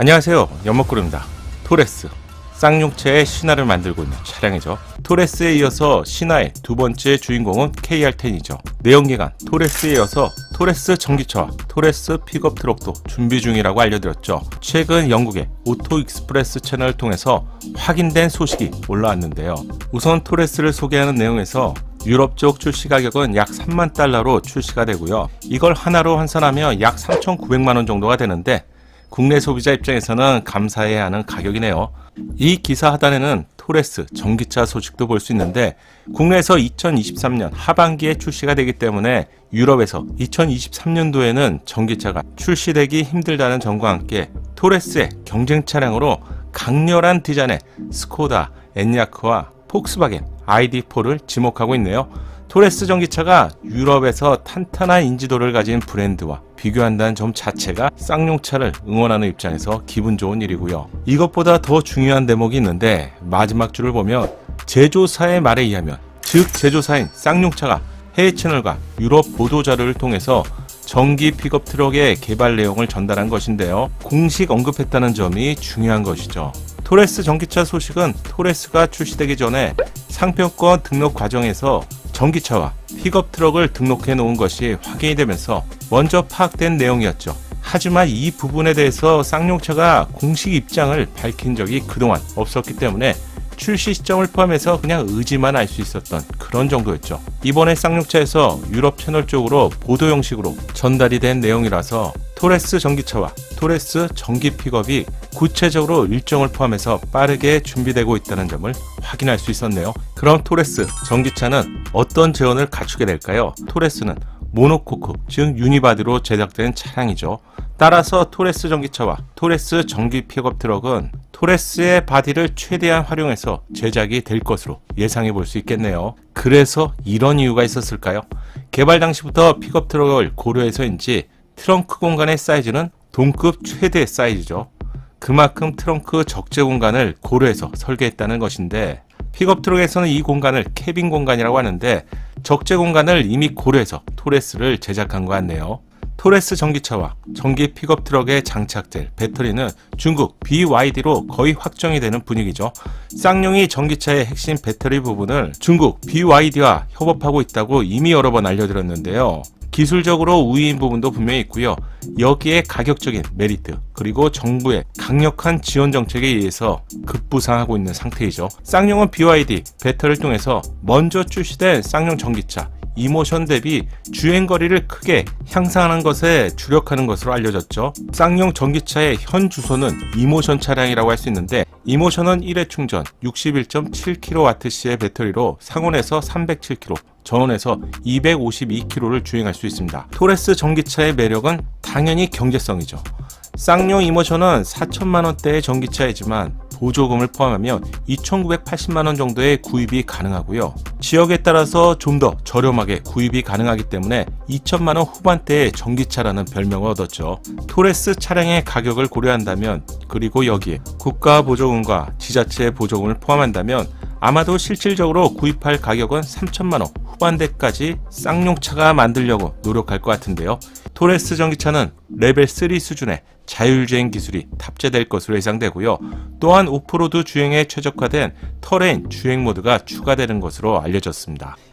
안녕하세요. 연목구름입니다. 토레스. 쌍용차의 신화를 만들고 있는 차량이죠. 토레스에 이어서 신화의 두 번째 주인공은 KR10이죠. 내연기관 토레스에 이어서 토레스 전기차와 토레스 픽업 트럭도 준비 중이라고 알려드렸죠. 최근 영국의 오토 익스프레스 채널을 통해서 확인된 소식이 올라왔는데요. 우선 토레스를 소개하는 내용에서 유럽 쪽 출시 가격은 약 3만 달러로 출시가 되고요. 이걸 하나로 환산하면 약 3,900만 원 정도가 되는데 국내 소비자 입장에서는 감사해야 하는 가격이네요. 이 기사 하단에는 토레스 전기차 소식도 볼 수 있는데 국내에서 2023년 하반기에 출시가 되기 때문에 유럽에서 2023년도에는 전기차가 출시되기 힘들다는 점과 함께 토레스의 경쟁 차량으로 강렬한 디자인의 스코다, 엔야크와 폭스바겐 ID4를 지목하고 있네요. 토레스 전기차가 유럽에서 탄탄한 인지도를 가진 브랜드와 비교한다는 점 자체가 쌍용차를 응원하는 입장에서 기분 좋은 일이고요. 이것보다 더 중요한 대목이 있는데 마지막 줄을 보면 제조사의 말에 의하면 즉 제조사인 쌍용차가 해외 채널과 유럽 보도 자료를 통해서 전기 픽업 트럭의 개발 내용을 전달한 것인데요. 공식 언급했다는 점이 중요한 것이죠. 토레스 전기차 소식은 토레스가 출시되기 전에 상표권 등록 과정에서 전기차와 픽업 트럭을 등록해 놓은 것이 확인이 되면서 먼저 파악된 내용이었죠. 하지만 이 부분에 대해서 쌍용차가 공식 입장을 밝힌 적이 그동안 없었기 때문에 출시 시점을 포함해서 그냥 의지만 알 수 있었던 그런 정도였죠. 이번에 쌍용차에서 유럽 채널 쪽으로 보도 형식으로 전달이 된 내용이라서 토레스 전기차와 토레스 전기 픽업이 구체적으로 일정을 포함해서 빠르게 준비되고 있다는 점을 확인할 수 있었네요. 그럼 토레스 전기차는 어떤 재원을 갖추게 될까요? 토레스는 모노코크, 즉 유니바디로 제작된 차량이죠. 따라서 토레스 전기차와 토레스 전기 픽업 트럭은 토레스의 바디를 최대한 활용해서 제작이 될 것으로 예상해 볼 수 있겠네요. 그래서 이런 이유가 있었을까요? 개발 당시부터 픽업 트럭을 고려해서인지 트렁크 공간의 사이즈는 동급 최대 사이즈죠. 그만큼 트렁크 적재 공간을 고려해서 설계했다는 것인데 픽업 트럭에서는 이 공간을 캐빈 공간이라고 하는데 적재 공간을 이미 고려해서 토레스를 제작한 것 같네요. 토레스 전기차와 전기 픽업 트럭에 장착될 배터리는 중국 BYD로 거의 확정이 되는 분위기죠. 쌍용이 전기차의 핵심 배터리 부분을 중국 BYD와 협업하고 있다고 이미 여러 번 알려드렸는데요. 기술적으로 우위인 부분도 분명히 있고요. 여기에 가격적인 메리트 그리고 정부의 강력한 지원 정책에 의해서 급부상하고 있는 상태이죠. 쌍용은 BYD 배터를 통해서 먼저 출시된 쌍용 전기차 이모션 대비 주행 거리를 크게 향상하는 것에 주력하는 것으로 알려졌죠. 쌍용 전기차의 현 주소는 이모션 차량이라고 할 수 있는데 이모션은 1회 충전 61.7kWh의 배터리로 상온에서 307km, 저온에서 252km를 주행할 수 있습니다. 토레스 전기차의 매력은 당연히 경제성이죠. 쌍용 이모션은 4천만 원대의 전기차이지만 보조금을 포함하면 2,980만 원 정도의 구입이 가능하고요. 지역에 따라서 좀 더 저렴하게 구입이 가능하기 때문에 2천만 원 후반대의 전기차라는 별명을 얻었죠. 토레스 차량의 가격을 고려한다면 그리고 여기에 국가 보조금과 지자체 보조금을 포함한다면 아마도 실질적으로 구입할 가격은 3천만 원 후반대까지 쌍용차가 만들려고 노력할 것 같은데요. 토레스 전기차는 레벨 3 수준의 자율주행 기술이 탑재될 것으로 예상되고요. 또한 오프로드 주행에 최적화된 터레인 주행 모드가 추가되는 것으로 알려졌습니다.